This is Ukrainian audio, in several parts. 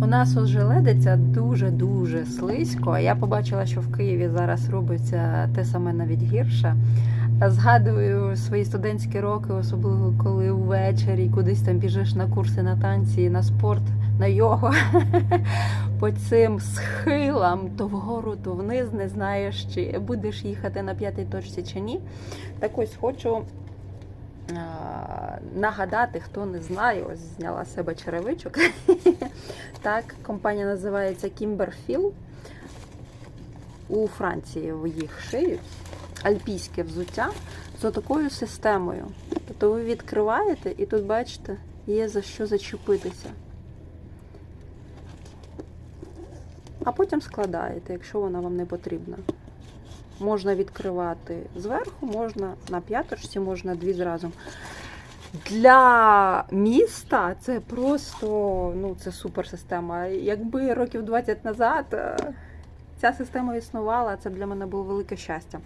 У нас ожеледиться дуже-дуже слизько. Я побачила, що в Києві зараз робиться те саме навіть гірше. Згадую свої студентські роки, особливо коли ввечері кудись там біжиш на курси на танці, на спорт, на йогу. По цим схилам то вгору, то вниз не знаєш, чи будеш їхати на п'ятій точці чи ні. Так ось хочу нагадати, хто не знає, ось зняла з себе черевичок. Так, компанія називається Kimberfield. У Франції їх шиють. Альпійське взуття з такою системою. Тобто ви відкриваєте і тут, бачите, є за що зачепитися. А потім складаєте, якщо вона вам не потрібна. Можна відкривати зверху, можна на п'яточці, можна дві зразу. Для міста це просто ну, це супер система. Якби років 20 назад е, ця система існувала, це для мене було велике щастя.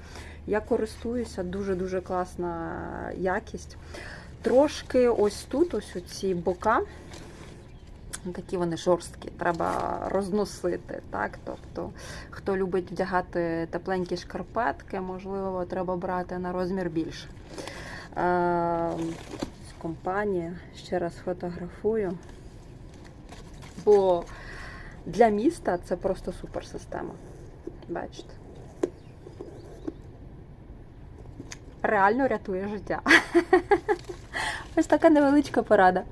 Я користуюся, дуже-дуже класна якість. Трошки ось тут, ось ці бока, такі вони жорсткі, треба розносити. Так? Тобто, хто любить вдягати тепленькі шкарпетки, можливо, треба брати на розмір більше. Компанія, ще раз фотографую. Бо для міста це просто суперсистема. Бачите? Реально рятує життя. Ось така невеличка порада.